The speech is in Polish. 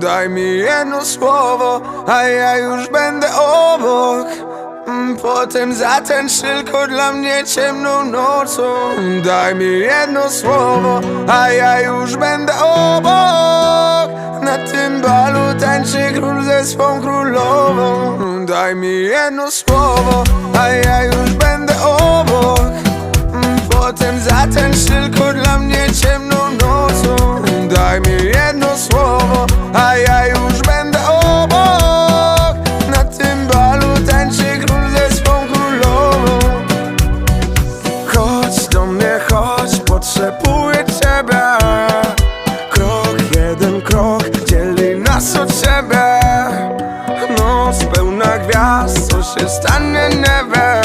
Daj mi jedno słowo, a ja już będę obok. Mm, Potem za ten tylko dla mnie ciemną nocą. Daj mi jedno słowo, a ja już będę obok. Na tym balu tańczy król ze swą królową. Daj mi jedno słowo, a ja już będę obok. Mm, Potem za ten a ja już będę obok Na tym balu tańczy król ze swą królową Chodź do mnie, chodź, potrzebuję ciebie. Krok, jeden krok, dzieli nas od ciebie Noc pełna gwiazd, co się stanie, nie wiem.